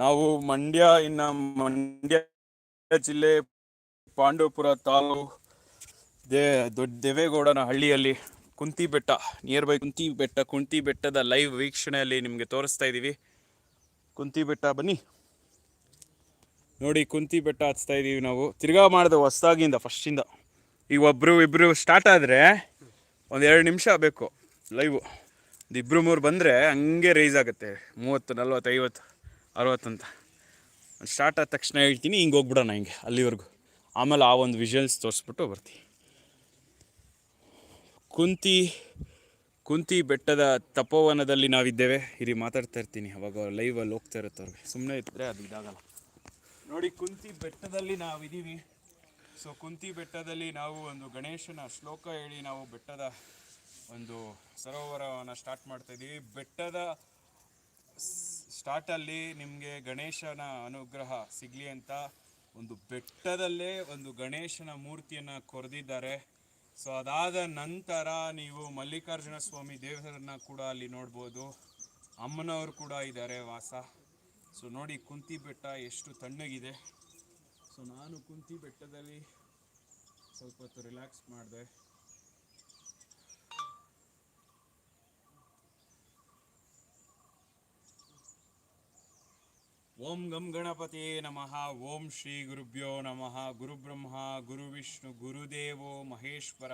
ನಾವು ಮಂಡ್ಯ, ಇನ್ನ ಮಂಡ್ಯ ಜಿಲ್ಲೆ ಪಾಂಡವಪುರ ತಾಲೂಕು ದೇ, ದೊಡ್ಡ ದೇವೇಗೌಡನ ಹಳ್ಳಿಯಲ್ಲಿ ಕುಂತಿ ಬೆಟ್ಟ ನಿಯರ್ ಬೈ ಕುಂತಿ ಬೆಟ್ಟ, ಕುಂತಿ ಬೆಟ್ಟದ ಲೈವ್ ವೀಕ್ಷಣೆಯಲ್ಲಿ ನಿಮಗೆ ತೋರಿಸ್ತಾ ಇದ್ದೀವಿ ಕುಂತಿ ಬೆಟ್ಟ ಬನ್ನಿ. ನೋಡಿ, ಕುಂತಿ ಬೆಟ್ಟ ಹಚ್ತಾ ಇದ್ದೀವಿ ನಾವು. ತಿರ್ಗಾ ಮಾಡಿದೆ ಹೊಸ್ದಾಗಿಂದ ಫಸ್ಟಿಂದ ಈಗ ಒಬ್ಬರು ಇಬ್ಬರು ಸ್ಟಾರ್ಟ್ ಆದರೆ ಒಂದು ಎರಡು ನಿಮಿಷ ಬೇಕು ಲೈವು ಒಂದು ಇಬ್ಬರು ಮೂರು ಬಂದರೆ ಹಂಗೆ ರೈಸ್ ಆಗುತ್ತೆ. ಮೂವತ್ತು ನಲ್ವತ್ತು ಐವತ್ತು ಅರವತ್ತು ಅಂತ. ಸ್ಟಾರ್ಟ್ ಆದ ತಕ್ಷಣ ಹೇಳ್ತೀನಿ, ಹಿಂಗೆ ಹೋಗ್ಬಿಡೋಣ ಹಿಂಗೆ, ಅಲ್ಲಿವರೆಗೂ. ಆಮೇಲೆ ಆ ಒಂದು ವಿಷಲ್ಸ್ ತೋರಿಸ್ಬಿಟ್ಟು ಬರ್ತೀವಿ ಕುಂತಿ ಕುಂತಿ ಬೆಟ್ಟದ ತಪೋವನದಲ್ಲಿ ನಾವಿದ್ದೇವೆ. ಇರಿ ಮಾತಾಡ್ತಾ ಇರ್ತೀನಿ, ಅವಾಗ ಲೈವಲ್ಲಿ ಹೋಗ್ತಾ ಇರುತ್ತೆ ಅವ್ರಿಗೆ. ಸುಮ್ಮನೆ ಇದ್ದರೆ ಅದು ಇದಾಗಲ್ಲ. ನೋಡಿ, ಕುಂತಿ ಬೆಟ್ಟದಲ್ಲಿ ನಾವಿದ್ದೀವಿ. ಸೊ ಕುಂತಿ ಬೆಟ್ಟದಲ್ಲಿ ನಾವು ಒಂದು ಗಣೇಶನ ಶ್ಲೋಕ ಹೇಳಿ ನಾವು ಬೆಟ್ಟದ ಒಂದು ಸರೋವರವನ್ನು ಸ್ಟಾರ್ಟ್ ಮಾಡ್ತಾ ಇದ್ದೀವಿ. ಬೆಟ್ಟದ ಸ್ಟಾರ್ಟಲ್ಲಿ ನಿಮಗೆ ಗಣೇಶನ ಅನುಗ್ರಹ ಸಿಗಲಿ ಅಂತ ಒಂದು ಬೆಟ್ಟದಲ್ಲೇ ಒಂದು ಗಣೇಶನ ಮೂರ್ತಿಯನ್ನು ಕೊರೆದಿದ್ದಾರೆ. ಸೊ ಅದಾದ ನಂತರ ನೀವು ಮಲ್ಲಿಕಾರ್ಜುನ ಸ್ವಾಮಿ ದೇವರನ್ನ ಕೂಡ ಅಲ್ಲಿ ನೋಡ್ಬೋದು. ಅಮ್ಮನವರು ಕೂಡ ಇದ್ದಾರೆ ವಾಸ. ಸೊ ನೋಡಿ ಕುಂತಿ ಬೆಟ್ಟ ಎಷ್ಟು ತಣ್ಣಗಿದೆ. ಸೊ ನಾನು ಕುಂತಿ ಬೆಟ್ಟದಲ್ಲಿ ಸ್ವಲ್ಪ ಹೊತ್ತು ರಿಲ್ಯಾಕ್ಸ್ ಮಾಡಿದೆ. ಓಂ ಗಂ ಗಣಪತಿ ನಮಃ, ಓಂ ಶ್ರೀ ಗುರುಭ್ಯೋ ನಮಃ ಗುರುಬ್ರಹ್ಮ ಗುರುವಿಷ್ಣು ಗುರುದೇವೋ ಮಹೇಶ್ವರ.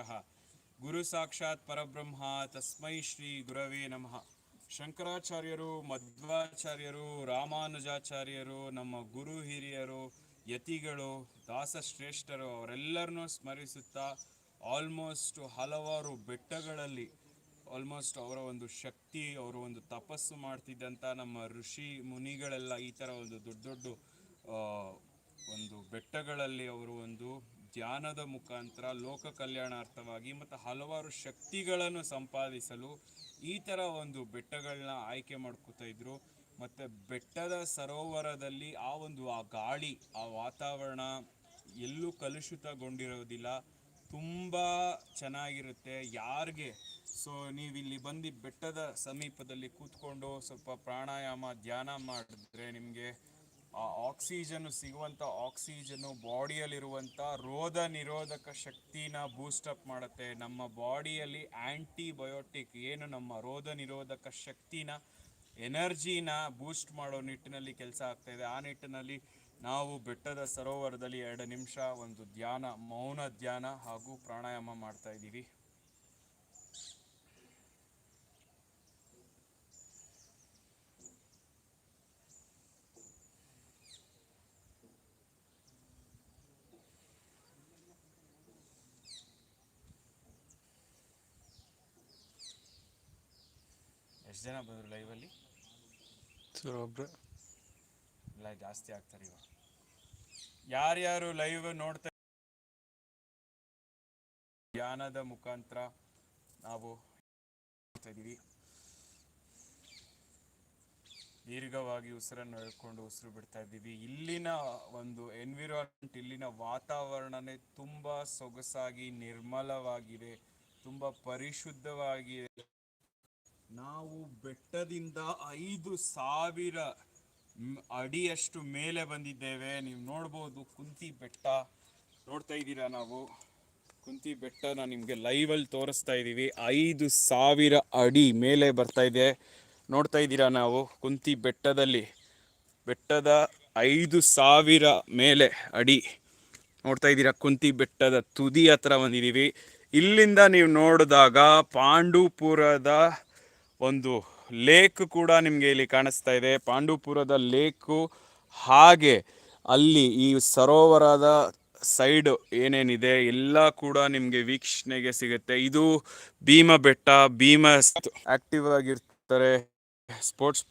ಗುರು ಸಾಕ್ಷಾತ್ ಪರಬ್ರಹ್ಮ, ತಸ್ಮೈ ಶ್ರೀ ಗುರವೇ ನಮಃ. ಶಂಕರಾಚಾರ್ಯರು, ಮಧ್ವಾಚಾರ್ಯರು, ರಾಮಾನುಜಾಚಾರ್ಯರು, ನಮ್ಮ ಗುರು ಹಿರಿಯರು, ಯತಿಗಳು, ದಾಸಶ್ರೇಷ್ಠರು, ಅವರೆಲ್ಲರನ್ನೂ ಸ್ಮರಿಸುತ್ತಾ, ಆಲ್ಮೋಸ್ಟ್ ಹಲವಾರು ಬೆಟ್ಟಗಳಲ್ಲಿ ಆಲ್ಮೋಸ್ಟ್ ಅವರ ಒಂದು ಶಕ್ತಿ, ಅವರ ಒಂದು ತಪಸ್ಸು ಮಾಡ್ತಿದ್ದಂಥ ನಮ್ಮ ಋಷಿ ಮುನಿಗಳೆಲ್ಲ ಈ ಥರ ಒಂದು ದೊಡ್ಡ ದೊಡ್ಡ ಒಂದು ಬೆಟ್ಟಗಳಲ್ಲಿ ಅವರು ಒಂದು ಧ್ಯಾನದ ಮುಖಾಂತರ ಲೋಕ ಕಲ್ಯಾಣಾರ್ಥವಾಗಿ ಮತ್ತು ಹಲವಾರು ಶಕ್ತಿಗಳನ್ನು ಸಂಪಾದಿಸಲು ಈ ಥರ ಒಂದು ಬೆಟ್ಟಗಳನ್ನ ಆಯ್ಕೆ ಮಾಡ್ಕೋತಾ ಇದ್ರು. ಮತ್ತು ಬೆಟ್ಟದ ಸರೋವರದಲ್ಲಿ ಆ ಒಂದು ಆ ಗಾಳಿ, ಆ ವಾತಾವರಣ ಎಲ್ಲೂ ಕಲುಷಿತಗೊಂಡಿರೋದಿಲ್ಲ. ತುಂಬ ಚೆನ್ನಾಗಿರುತ್ತೆ ಯಾರಿಗೆ? ಸೊ ನೀವು ಇಲ್ಲಿ ಬಂದು ಬೆಟ್ಟದ ಸಮೀಪದಲ್ಲಿ ಕೂತ್ಕೊಂಡು ಸ್ವಲ್ಪ ಪ್ರಾಣಾಯಾಮ, ಧ್ಯಾನ ಮಾಡಿದ್ರೆ ನಿಮಗೆ ಆ ಆಕ್ಸಿಜನ್ನು ಸಿಗುವಂಥ ಆಕ್ಸಿಜನ್ನು ಬಾಡಿಯಲ್ಲಿರುವಂಥ ರೋಗ ನಿರೋಧಕ ಶಕ್ತಿನ ಬೂಸ್ಟಪ್ ಮಾಡುತ್ತೆ. ನಮ್ಮ ಬಾಡಿಯಲ್ಲಿ ಆ್ಯಂಟಿಬಯೋಟಿಕ್ ಏನು ನಮ್ಮ ರೋಗ ನಿರೋಧಕ ಶಕ್ತಿನ ಎನರ್ಜಿನ ಬೂಸ್ಟ್ ಮಾಡೋ ನಿಟ್ಟಿನಲ್ಲಿ ಕೆಲಸ ಆಗ್ತಾಯಿದೆ ಆ ನಿಟ್ಟಿನಲ್ಲಿ ನಾವು ಬೆಟ್ಟದ ಸರೋವರದಲ್ಲಿ ಎರಡು ನಿಮಿಷ, ಒಂದು ಧ್ಯಾನ, ಮೌನ ಧ್ಯಾನ ಹಾಗೂ ಪ್ರಾಣಾಯಾಮ ಮಾಡ್ತಾ ಇದ್ದೀವಿ. ಎಷ್ಟು ಜನ ಬಂದರು ಲೈವಲ್ಲಿ ಸರ್, ಒಬ್ರು. ಇಲ್ಲ ಜಾಸ್ತಿ ಆಗ್ತಾರೆ ಇವಾಗ. ಯಾರ್ಯಾರು ಲೈವ್ ನೋಡ್ತಾ ಧ್ಯಾನದ ಮುಖಾಂತರ ನಾವು ಇದೀವಿ ದೀರ್ಘವಾಗಿ ಉಸಿರನ್ನು ಎಳ್ಕೊಂಡು ಉಸಿರು ಬಿಡ್ತಾ ಇದ್ದೀವಿ. ಇಲ್ಲಿನ ಒಂದು ಎನ್ವಿರಾನ್ಮೆಂಟ್ ಇಲ್ಲಿನ ವಾತಾವರಣನೇ ತುಂಬಾ ಸೊಗಸಾಗಿ, ನಿರ್ಮಲವಾಗಿದೆ, ತುಂಬಾ ಪರಿಶುದ್ಧವಾಗಿದೆ. ನಾವು ಬೆಟ್ಟದಿಂದ ಐದು ಸಾವಿರ ಅಡಿಯಷ್ಟು ಮೇಲೆ ಬಂದಿದ್ದೇವೆ. ನೀವು ನೋಡ್ಬೋದು, ಕುಂತಿ ಬೆಟ್ಟ. ನೋಡ್ತಾ ಇದ್ದೀರಾ ನಾವು? ಕುಂತಿ ಬೆಟ್ಟನ ನಿಮಗೆ ಲೈವಲ್ಲಿ ತೋರಿಸ್ತಾ ಇದ್ದೀವಿ. ಐದು ಸಾವಿರ ಅಡಿ ಮೇಲೆ ಬರ್ತಾ ಇದೆ. ನೋಡ್ತಾ ಇದ್ದೀರಾ ನಾವು? ಕುಂತಿ ಬೆಟ್ಟದಲ್ಲಿ, ಬೆಟ್ಟದ ಐದು ಸಾವಿರ ಮೇಲೆ ಅಡಿ. ನೋಡ್ತಾ ಇದ್ದೀರಾ? ಕುಂತಿ ಬೆಟ್ಟದ ತುದಿ ಹತ್ರ ಬಂದಿದ್ದೀವಿ. ಇಲ್ಲಿಂದ ನೀವು ನೋಡಿದಾಗ ಪಾಂಡುಪುರದ ಒಂದು ಲೇಕ್ ಕೂಡ ನಿಮಗೆ ಇಲ್ಲಿ ಕಾಣಿಸ್ತಾ ಇದೆ. ಪಾಂಡುಪುರದ ಲೇಕು ಹಾಗೆ ಅಲ್ಲಿ ಈ ಸರೋವರದ ಸೈಡ್ ಏನೇನಿದೆ ಎಲ್ಲ ಕೂಡ ನಿಮಗೆ ವೀಕ್ಷಣೆಗೆ ಸಿಗುತ್ತೆ. ಇದು ಭೀಮ ಬೆಟ್ಟ, ಭೀಮ ಆಕ್ಟಿವ್ ಆಗಿರ್ತಾರೆ. ಸ್ಪೋರ್ಟ್ಸ್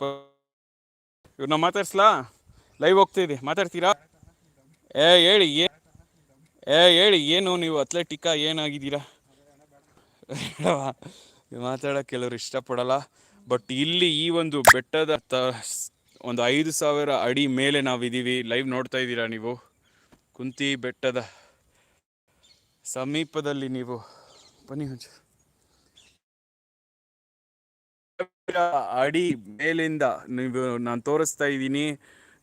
ಇವ್ರನ್ನ ಮಾತಾಡ್ಸ್ಲಾ? ಲೈವ್ ಹೋಗ್ತಿದೆ ಮಾತಾಡ್ತೀರಾ? ಏ, ಹೇಳಿ, ಏ ಏ, ಹೇಳಿ, ಏನು ನೀವು ಅಥ್ಲೆಟಿಕಾ ಏನಾಗಿದ್ದೀರಾ? ಮಾತಾಡೋಕೆ ಕೆಲವರು ಇಷ್ಟಪಡಲ್ಲ. ಬಟ್ ಇಲ್ಲಿ ಈ ಒಂದು ಬೆಟ್ಟದ ಒಂದು ಐದು ಸಾವಿರ ಅಡಿ ಮೇಲೆ ನಾವಿದ್ದೀವಿ. ಲೈವ್ ನೋಡ್ತಾ ಇದ್ದೀರಾ ನೀವು? ಕುಂತಿ ಬೆಟ್ಟದ ಸಮೀಪದಲ್ಲಿ ನೀವು. ಬನ್ನಿ ಹಂಚು ಅಡಿ ಮೇಲಿಂದ ನೀವು, ನಾನು ತೋರಿಸ್ತಾ ಇದ್ದೀನಿ.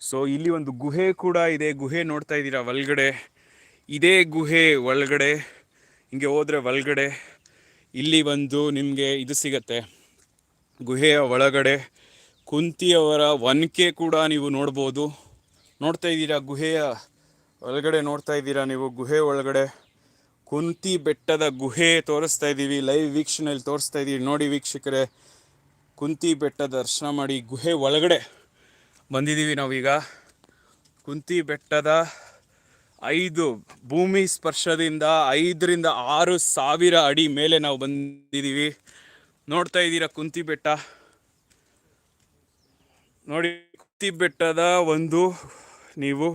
ಸೊ ಇಲ್ಲಿ ಒಂದು ಗುಹೆ ಕೂಡ ಇದೆ. ಗುಹೆ ನೋಡ್ತಾ ಇದ್ದೀರಾ? ಒಳಗಡೆ ಇದೇ ಗುಹೆ ಒಳಗಡೆ ಹಿಂಗೆ ಹೋದರೆ ಒಳಗಡೆ ಇಲ್ಲಿ ಬಂದು ನಿಮಗೆ ಇದು ಸಿಗತ್ತೆ. ಗುಹೆಯ ಒಳಗಡೆ ಕುಂತಿಯವರ ಒನಕೆ ಕೂಡ ನೀವು ನೋಡ್ಬೋದು. ನೋಡ್ತಾ ಇದ್ದೀರಾ? ಗುಹೆಯ ಒಳಗಡೆ ನೋಡ್ತಾ ಇದ್ದೀರಾ ನೀವು? ಗುಹೆ ಒಳಗಡೆ ಕುಂತಿ ಬೆಟ್ಟದ ಗುಹೆ ತೋರಿಸ್ತಾ ಇದ್ದೀವಿ. ಲೈವ್ ವೀಕ್ಷಣೆಯಲ್ಲಿ ತೋರಿಸ್ತಾ ಇದ್ದೀವಿ. ನೋಡಿ ವೀಕ್ಷಕರೇ, ಕುಂತಿ ಬೆಟ್ಟ ದರ್ಶನ ಮಾಡಿ ಗುಹೆ ಒಳಗಡೆ ಬಂದಿದ್ದೀವಿ ನಾವೀಗ. ಕುಂತಿ ಬೆಟ್ಟದ ಐದು ಭೂಮಿ ಸ್ಪರ್ಶದಿಂದ ಐದರಿಂದ ಆರು ಸಾವಿರ ಅಡಿ ಮೇಲೆ ನಾವು ಬಂದಿದ್ದೀವಿ. ನೋಡ್ತಾ ಇದ್ದೀರಾ ಕುಂತಿ ಬೆಟ್ಟ? ನೋಡಿ, ಕುಂತಿ ಬೆಟ್ಟದ ಒಂದು ನೀವು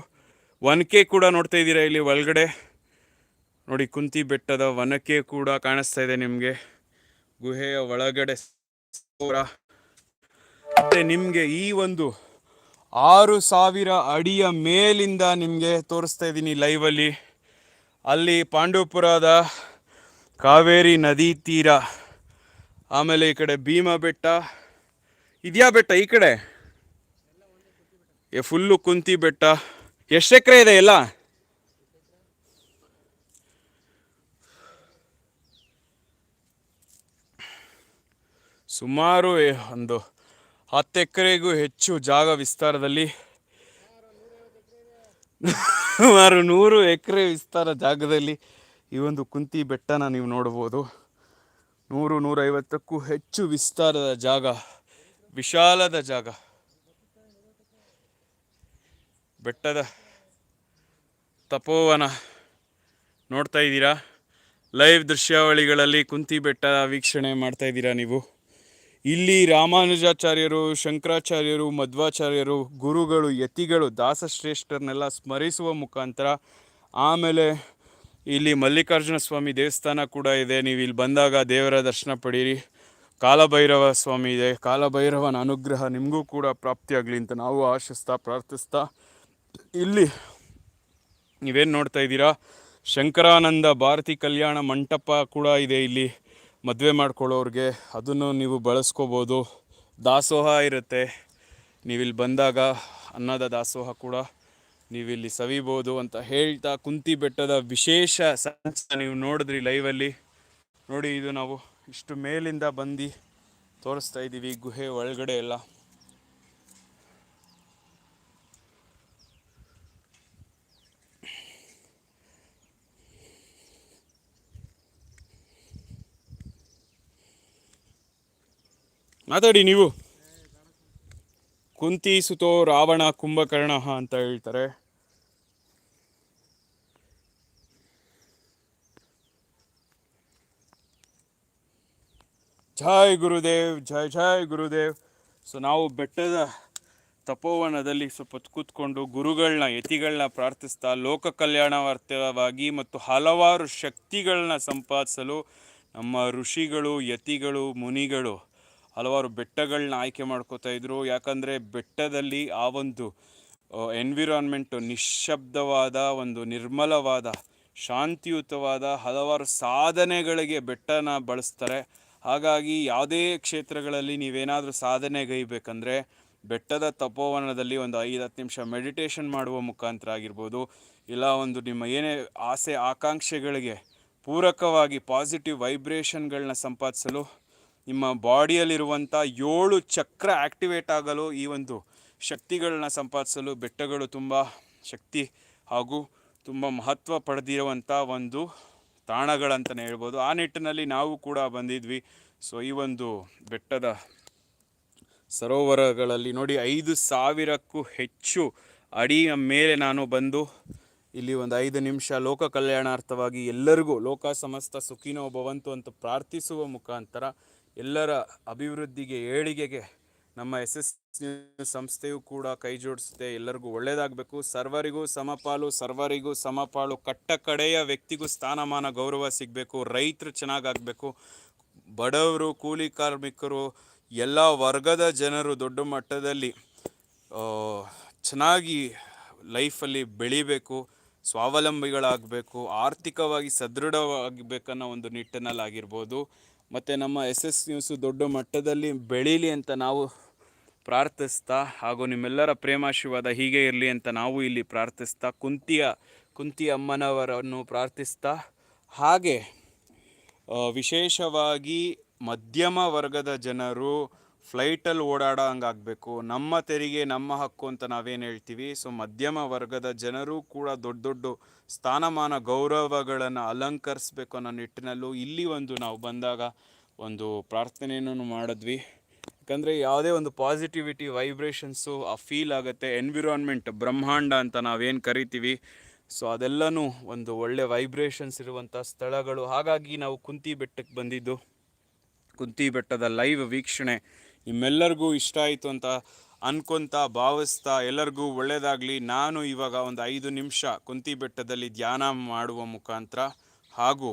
ಒನಕೆ ಕೂಡ ನೋಡ್ತಾ ಇದ್ದೀರಾ ಇಲ್ಲಿ ಒಳಗಡೆ? ನೋಡಿ, ಕುಂತಿ ಬೆಟ್ಟದ ವನಕೆ ಕೂಡ ಕಾಣಿಸ್ತಾ ಇದೆ ನಿಮಗೆ. ಗುಹೆಯ ಒಳಗಡೆ. ಮತ್ತೆ ನಿಮಗೆ ಈ ಒಂದು ಆರು ಸಾವಿರ ಅಡಿಯ ಮೇಲಿಂದ ನಿಮಗೆ ತೋರಿಸ್ತಾ ಇದ್ದೀನಿ ಲೈವಲ್ಲಿ ಅಲ್ಲಿ ಪಾಂಡವಪುರದ ಕಾವೇರಿ ನದಿ ತೀರ. ಆಮೇಲೆ ಈ ಕಡೆ ಭೀಮಾ ಬೆಟ್ಟ. ಇದೆಯಾ ಬೆಟ್ಟ ಈ ಕಡೆ? ಏ ಫುಲ್ಲು ಕುಂತಿ ಬೆಟ್ಟ. ಎಷ್ಟು ಎಕರೆ ಇದೆ ಎಲ್ಲ? ಸುಮಾರು ಒಂದು ಹತ್ತು ಎಕರೆಗೂ ಹೆಚ್ಚು ಜಾಗ ವಿಸ್ತಾರದಲ್ಲಿ. ಸುಮಾರು ನೂರು ಎಕರೆ ವಿಸ್ತಾರ ಜಾಗದಲ್ಲಿ ಈ ಒಂದು ಕುಂತಿ ಬೆಟ್ಟನ ನೀವು ನೋಡ್ಬೋದು. ನೂರು ನೂರೈವತ್ತಕ್ಕೂ ಹೆಚ್ಚು ವಿಸ್ತಾರದ ಜಾಗ, ವಿಶಾಲದ ಜಾಗ. ಬೆಟ್ಟದ ತಪೋವನ ನೋಡ್ತಾ ಇದ್ದೀರಾ? ಲೈವ್ ದೃಶ್ಯಾವಳಿಗಳಲ್ಲಿ ಕುಂತಿ ಬೆಟ್ಟ ವೀಕ್ಷಣೆ ಮಾಡ್ತಾ ಇದ್ದೀರಾ ನೀವು? ಇಲ್ಲಿ ರಾಮಾನುಜಾಚಾರ್ಯರು, ಶಂಕರಾಚಾರ್ಯರು, ಮಧ್ವಾಚಾರ್ಯರು, ಗುರುಗಳು, ಯತಿಗಳು, ದಾಸಶ್ರೇಷ್ಠರನ್ನೆಲ್ಲ ಸ್ಮರಿಸುವ ಮುಖಾಂತರ ಆಮೇಲೆ ಇಲ್ಲಿ ಮಲ್ಲಿಕಾರ್ಜುನ ಸ್ವಾಮಿ ದೇವಸ್ಥಾನ ಕೂಡ ಇದೆ. ನೀವು ಇಲ್ಲಿ ಬಂದಾಗ ದೇವರ ದರ್ಶನ ಪಡೀರಿ. ಕಾಲಭೈರವ ಸ್ವಾಮಿ ಇದೆ. ಕಾಲಭೈರವನ ಅನುಗ್ರಹ ನಿಮಗೂ ಕೂಡ ಪ್ರಾಪ್ತಿಯಾಗಲಿ ಅಂತ ನಾವು ಆಶಿಸ್ತಾ ಪ್ರಾರ್ಥಿಸ್ತಾ ಇಲ್ಲಿ ನೀವೇನು ನೋಡ್ತಾ ಇದ್ದೀರಾ? ಶಂಕರಾನಂದ ಭಾರತಿ ಕಲ್ಯಾಣ ಮಂಟಪ ಕೂಡ ಇದೆ ಇಲ್ಲಿ. ಮದುವೆ ಮಾಡ್ಕೊಳ್ಳೋರಿಗೆ. ಅದನ್ನು ನೀವು ಬಳಸ್ಕೋಬೋದು. ದಾಸೋಹ ಇರುತ್ತೆ. ನೀವಿಲ್ಲಿ ಬಂದಾಗ ಅನ್ನದ ದಾಸೋಹ ಕೂಡ. ನೀವಿಲ್ಲಿ ಸವಿಬೋದು ಅಂತ ಹೇಳ್ತಾ ಕುಂತಿ ಬೆಟ್ಟದ ವಿಶೇಷ ಸಂಚ ನೀವು ನೋಡಿದ್ರಿ ಲೈವಲ್ಲಿ. ನೋಡಿ, ಇದು ನಾವು ಇಷ್ಟು ಮೇಲಿಂದ ಬಂದು ತೋರಿಸ್ತಾ ಇದ್ದೀವಿ ಗುಹೆ ಒಳಗಡೆ ಎಲ್ಲ. ಮಾತಾಡಿ ನೀವು. ಕುಂತಿ ಸುತೋ ರಾವಣ ಕುಂಭಕರ್ಣ ಅಂತ ಹೇಳ್ತಾರೆ. ಜೈ ಗುರುದೇವ್, ಜೈ ಜೈ ಗುರುದೇವ್. ಸೊ ನಾವು ಬೆಟ್ಟದ ತಪೋವನದಲ್ಲಿ ಸ್ವಲ್ಪ ಕೂತ್ಕೊಂಡು ಗುರುಗಳನ್ನ ಯತಿಗಳನ್ನ ಪ್ರಾರ್ಥಿಸ್ತಾ ಲೋಕ ಕಲ್ಯಾಣಾರ್ಥವಾಗಿ ಮತ್ತು ಹಲವಾರು ಶಕ್ತಿಗಳನ್ನ ಸಂಪಾದಿಸಲು ನಮ್ಮ ಋಷಿಗಳು, ಯತಿಗಳು, ಮುನಿಗಳು ಹಲವಾರು ಬೆಟ್ಟಗಳನ್ನ ಆಯ್ಕೆ ಮಾಡ್ಕೋತಾ ಇದ್ರು. ಯಾಕಂದರೆ ಬೆಟ್ಟದಲ್ಲಿ ಆ ಒಂದು ಎನ್ವಿರಾನ್ಮೆಂಟು ನಿಶ್ಶಬ್ದವಾದ ಒಂದು ನಿರ್ಮಲವಾದ, ಶಾಂತಿಯುತವಾದ ಹಲವಾರು ಸಾಧನೆಗಳಿಗೆ ಬೆಟ್ಟನ ಬಳಸ್ತಾರೆ. ಹಾಗಾಗಿ ಯಾವುದೇ ಕ್ಷೇತ್ರಗಳಲ್ಲಿ ನೀವೇನಾದರೂ ಸಾಧನೆಗೈಬೇಕಂದ್ರೆ ಬೆಟ್ಟದ ತಪೋವನದಲ್ಲಿ ಒಂದು ಐದು ಹತ್ತು ನಿಮಿಷ ಮೆಡಿಟೇಷನ್ ಮಾಡುವ ಮುಖಾಂತರ ಆಗಿರ್ಬೋದು, ಇಲ್ಲ ಒಂದು ನಿಮ್ಮ ಏನೇ ಆಸೆ ಆಕಾಂಕ್ಷೆಗಳಿಗೆ ಪೂರಕವಾಗಿ ಪಾಸಿಟಿವ್ ವೈಬ್ರೇಷನ್ಗಳನ್ನ ಸಂಪಾದಿಸಲು ನಿಮ್ಮ ಬಾಡಿಯಲ್ಲಿರುವಂಥ ಏಳು ಚಕ್ರ ಆ್ಯಕ್ಟಿವೇಟ್ ಆಗಲು ಈ ಒಂದು ಶಕ್ತಿಗಳನ್ನ ಸಂಪಾದಿಸಲು ಬೆಟ್ಟಗಳು ತುಂಬ ಶಕ್ತಿ ಹಾಗೂ ತುಂಬ ಮಹತ್ವ ಪಡೆದಿರುವಂಥ ಒಂದು ತಾಣಗಳಂತಲೇ ಹೇಳ್ಬೋದು. ಆ ನಿಟ್ಟಿನಲ್ಲಿ ನಾವು ಕೂಡ ಬಂದಿದ್ವಿ. ಸೊ ಈ ಒಂದು ಬೆಟ್ಟದ ಸರೋವರಗಳಲ್ಲಿ ನೋಡಿ ಐದು ಸಾವಿರಕ್ಕೂ ಹೆಚ್ಚು ಅಡಿಯ ಮೇಲೆ ನಾನು ಬಂದು ಇಲ್ಲಿ ಒಂದು ಐದು ನಿಮಿಷ ಲೋಕ ಕಲ್ಯಾಣಾರ್ಥವಾಗಿ ಎಲ್ಲರಿಗೂ, ಲೋಕ ಸಮಸ್ತ ಸುಖಿನೋ ಭವಂತು ಅಂತ ಪ್ರಾರ್ಥಿಸುವ ಮುಖಾಂತರ ಎಲ್ಲರ ಅಭಿವೃದ್ಧಿಗೆ, ಏಳಿಗೆಗೆ ನಮ್ಮ ಎಸ್ ಸಂಸ್ಥೆಯು ಕೂಡ ಕೈ ಜೋಡಿಸುತ್ತೆ. ಎಲ್ಲರಿಗೂ ಒಳ್ಳೆಯದಾಗಬೇಕು ಸರ್ವರಿಗೂ ಸಮಪಾಲು ಸರ್ವರಿಗೂ ಸಮಪಾಲು ಕಟ್ಟ ಕಡೆಯ ವ್ಯಕ್ತಿಗೂ ಸ್ಥಾನಮಾನ, ಗೌರವ ಸಿಗಬೇಕು. ರೈತರು ಚೆನ್ನಾಗಾಗಬೇಕು. ಬಡವರು, ಕೂಲಿ ಕಾರ್ಮಿಕರು, ಎಲ್ಲ ವರ್ಗದ ಜನರು ದೊಡ್ಡ ಮಟ್ಟದಲ್ಲಿ ಚೆನ್ನಾಗಿ ಲೈಫಲ್ಲಿ ಬೆಳಿಬೇಕು. ಸ್ವಾವಲಂಬಿಗಳಾಗಬೇಕು. ಆರ್ಥಿಕವಾಗಿ ಸದೃಢವಾಗಬೇಕನ್ನೋ ಒಂದು ನಿಟ್ಟಿನಲ್ಲಿ ಆಗಿರ್ಬೋದು ಮತ್ತು ನಮ್ಮ ಎಸ್ ಎಸ್ ನ್ಯೂಸು ದೊಡ್ಡ ಮಟ್ಟದಲ್ಲಿ ಬೆಳೀಲಿ ಅಂತ ನಾವು ಪ್ರಾರ್ಥಿಸ್ತಾ ಹಾಗೂ ನಿಮ್ಮೆಲ್ಲರ ಪ್ರೇಮಾಶೀರ್ವಾದ ಹೀಗೆ ಇರಲಿ ಅಂತ ನಾವು ಇಲ್ಲಿ ಪ್ರಾರ್ಥಿಸ್ತಾ, ಕುಂತಿಯ, ಕುಂತಿ ಅಮ್ಮನವರನ್ನು ಪ್ರಾರ್ಥಿಸ್ತಾ, ಹಾಗೆ ವಿಶೇಷವಾಗಿ ಮಧ್ಯಮ ವರ್ಗದ ಜನರು ಫ್ಲೈಟಲ್ಲಿ ಓಡಾಡೋ ಹಂಗಾಗಬೇಕು. ನಮ್ಮ ತೆರಿಗೆ, ನಮ್ಮ ಹಕ್ಕು ಅಂತ ನಾವೇನು ಹೇಳ್ತೀವಿ? ಸೊ ಮಧ್ಯಮ ವರ್ಗದ ಜನರು ಕೂಡ ದೊಡ್ಡ ದೊಡ್ಡ ಸ್ಥಾನಮಾನ ಗೌರವಗಳನ್ನು ಅಲಂಕರಿಸ್ಬೇಕು ಅನ್ನೋ ನಿಟ್ಟಿನಲ್ಲೂ ಇಲ್ಲಿ ಒಂದು ನಾವು ಬಂದಾಗ ಒಂದು ಪ್ರಾರ್ಥನೆಯನ್ನು ಮಾಡಿದ್ವಿ. ಯಾಕಂದರೆ ಯಾವುದೇ ಒಂದು ಪಾಸಿಟಿವಿಟಿ ವೈಬ್ರೇಷನ್ಸು ಆ ಫೀಲ್ ಆಗುತ್ತೆ ಎನ್ವಿರಾನ್ಮೆಂಟ್ ಬ್ರಹ್ಮಾಂಡ ಅಂತ ನಾವೇನು ಕರಿತೀವಿ. ಸೊ ಅದೆಲ್ಲನೂ ಒಂದು ಒಳ್ಳೆ ವೈಬ್ರೇಷನ್ಸ್ ಇರುವಂಥ ಸ್ಥಳಗಳು. ಹಾಗಾಗಿ ನಾವು ಕುಂತಿ ಬೆಟ್ಟಕ್ಕೆ ಬಂದಿದ್ದು. ಕುಂತಿ ಬೆಟ್ಟದ ಲೈವ್ ವೀಕ್ಷಣೆ ನಿಮ್ಮೆಲ್ಲರಿಗೂ ಇಷ್ಟ ಆಯಿತು ಅಂತ ಅನ್ಕೊಂತ ಭಾವಿಸ್ತಾ ಎಲ್ಲರಿಗೂ ಒಳ್ಳೆಯದಾಗಲಿ ನಾನು ಇವಾಗ ಒಂದು ಐದು ನಿಮಿಷ ಕುಂತಿ ಬೆಟ್ಟದಲ್ಲಿ ಧ್ಯಾನ ಮಾಡುವ ಮುಖಾಂತರ ಹಾಗೂ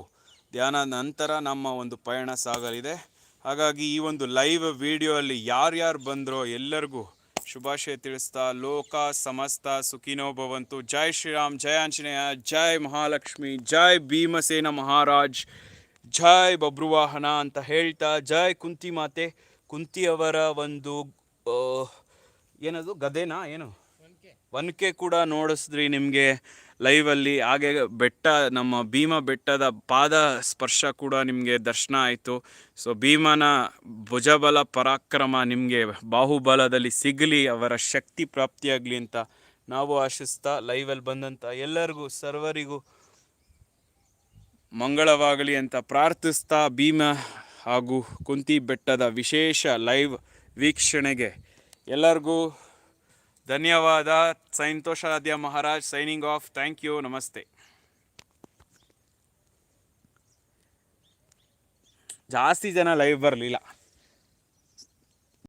ಧ್ಯಾನ ನಂತರ ನಮ್ಮ ಒಂದು ಪಯಣ ಸಾಗಲಿದೆ. ಹಾಗಾಗಿ ಈ ಒಂದು ಲೈವ್ ವಿಡಿಯೋ ಅಲ್ಲಿ ಯಾರ್ಯಾರು ಬಂದರೋ ಎಲ್ಲರಿಗೂ ಶುಭಾಶಯ ತಿಳಿಸ್ತಾ, ಲೋಕ ಸಮಸ್ತ ಸುಖಿನೋ ಭವಂತು. ಜೈ ಶ್ರೀರಾಮ್, ಜೈ ಆಂಜನೇಯ, ಜೈ ಮಹಾಲಕ್ಷ್ಮಿ, ಜೈ ಭೀಮಸೇನ ಮಹಾರಾಜ್, ಜೈ ಬಬ್ರುವಾಹನ ಅಂತ ಹೇಳ್ತಾ, ಜೈ ಕುಂತಿ ಮಾತೆ, ಕುಂತಿಯವರ ಒಂದು ಏನದು, ಗದೆನಾ, ಏನು? ಒನಕೆ ಕೂಡ ನೋಡಿಸಿದ್ರಿ ನಿಮಗೆ ಲೈವಲ್ಲಿ ಹಾಗೆ ಬೆಟ್ಟ, ನಮ್ಮ ಭೀಮ ಬೆಟ್ಟದ ಪಾದ ಸ್ಪರ್ಶ ಕೂಡ ನಿಮಗೆ ದರ್ಶನ ಆಯಿತು. ಸೊ ಭೀಮನ ಭುಜಬಲ ಪರಾಕ್ರಮ ನಿಮಗೆ ಬಾಹುಬಲದಲ್ಲಿ ಸಿಗಲಿ, ಅವರ ಶಕ್ತಿ ಪ್ರಾಪ್ತಿಯಾಗಲಿ ಅಂತ ನಾವು ಆಶಿಸ್ತಾ ಲೈವಲ್ಲಿ ಬಂದಂಥ ಎಲ್ಲರಿಗೂ, ಸರ್ವರಿಗೂ ಮಂಗಳವಾಗಲಿ ಅಂತ ಪ್ರಾರ್ಥಿಸ್ತಾ ಭೀಮ ಹಾಗೂ ಕುಂತಿ ಬೆಟ್ಟದ ವಿಶೇಷ ಲೈವ್ ವೀಕ್ಷಣೆಗೆ ಎಲ್ಲರಿಗೂ ಧನ್ಯವಾದ. ಸಂತೋಷಾಧ್ಯ Maharaj signing off. Thank you. ನಮಸ್ತೆ. ಜಾಸ್ತಿ ಜನ ಲೈವ್ ಬರಲಿಲ್ಲ.